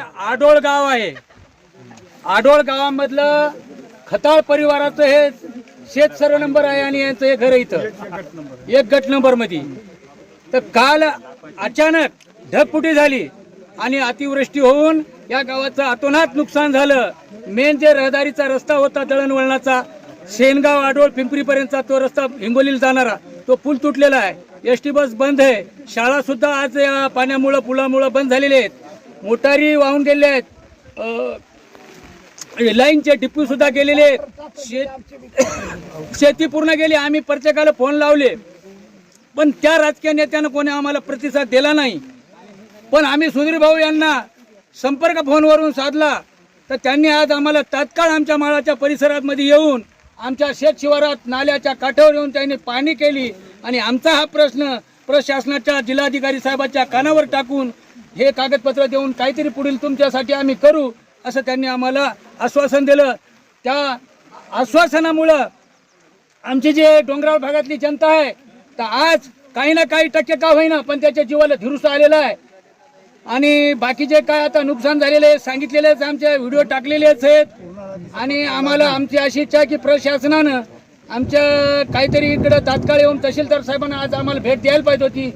आडोळ गाव आहे. आडोळ गावामधलं खताळ परिवाराचं हे शेत सर्व नंबर आहे आणि यांचं हे घर इथं. एक गट नंबरमध्ये तर काल अचानक ढगफुटी झाली आणि अतिवृष्टी होऊन या गावाचं अतोनात नुकसान झालं. मेन जे रहदारीचा रस्ता होता दळणवळणाचा शेनगाव आडोळ पिंपरीपर्यंतचा तो रस्ता हिंगोलीला जाणारा तो पूल तुटलेला आहे. एस टी बस बंद आहे. शाळा सुद्धा आज या पाण्यामुळं पुलामुळं बंद झालेले आहेत. मोटारी वाहून गेले आहेत. लाईनचे डिपू सुद्धा गेलेले आहेत. शेत शेती पूर्ण गेली आम्ही प्रत्येकाला फोन लावले. पण त्या राजकीय नेत्यानं कोणी आम्हाला प्रतिसाद दिला नाही. पण आम्ही सुधीर भाऊ यांना संपर्क फोनवरून साधला तर त्यांनी आज आम्हाला तात्काळ आमच्या माळाच्या परिसरामध्ये येऊन आमच्या शेत शिवारात नाल्याच्या काठावर येऊन त्यांनी पाणी केली. आणि आमचा हा प्रश्न प्रशासनाच्या जिल्हाधिकारी साहेबाच्या कानावर टाकून हे कागदपत्र देऊन काहीतरी पुढील तुमच्यासाठी आम्ही करू असं त्यांनी आम्हाला आश्वासन दिलं. त्या आश्वासनामुळं आमची जे डोंगराळ भागातली जनता आहे तर आज काही ना काही टक्के का होईना पण त्याच्या जीवाला धीरुस आलेला आहे. आणि बाकीचे काय आता नुकसान झालेले आहे, सांगितलेलेच आमच्या व्हिडिओ टाकलेलेच आहेत. आणि आम्हाला आमची अशी इच्छा आहे की प्रशासनानं आमच्या काहीतरी इकडं तात्काळ येऊन तहसीलदार साहेबांना आज आम्हाला भेट द्यायला पाहिजे होती.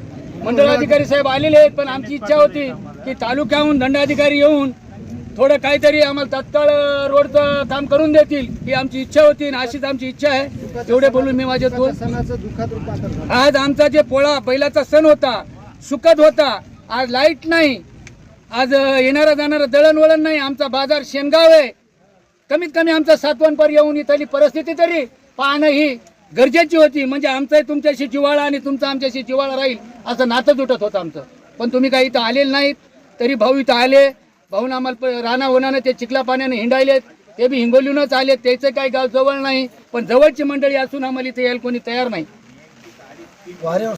मंडळाधिकारी साहेब आलेले आहेत पण आमची इच्छा होती की तालुक्याहून दंडाधिकारी येऊन थोडं काहीतरी आम्हाला तात्काळ रोडचं काम करून देतील ही आमची इच्छा होती आणि अशीच आमची इच्छा आहे. एवढे बोलून मी माझ्या दोन आज आमचा जे पोळा बैलाचा सण होता सुखद होता आज लाइट नाही. आज येणारा जाणारा दळणवळण नाही आमचा बाजार शेनगाव आहे. कमीत कमी आमचा सातवणपर येऊन इथली परिस्थिती तरी पाहणं ही गरजेची होती. म्हणजे आमचा तुमच्याशी जिवाळा आणि तुमचा आमच्याशी जिवाळा राहील असं नातं जुटत होतं आमचं. पण तुम्ही काही इथं आलेले नाहीत तरी भाऊ इथं आले. भाऊन आम्हाला प- राणा होणानं ते चिखला पाण्याने हिंडायलेत. ते बी हिंगोलीहूनच आले त्याचं काही गाव जवळ नाही. पण जवळची मंडळी असून आम्हाला इथे यायला कोणी तयार नाही.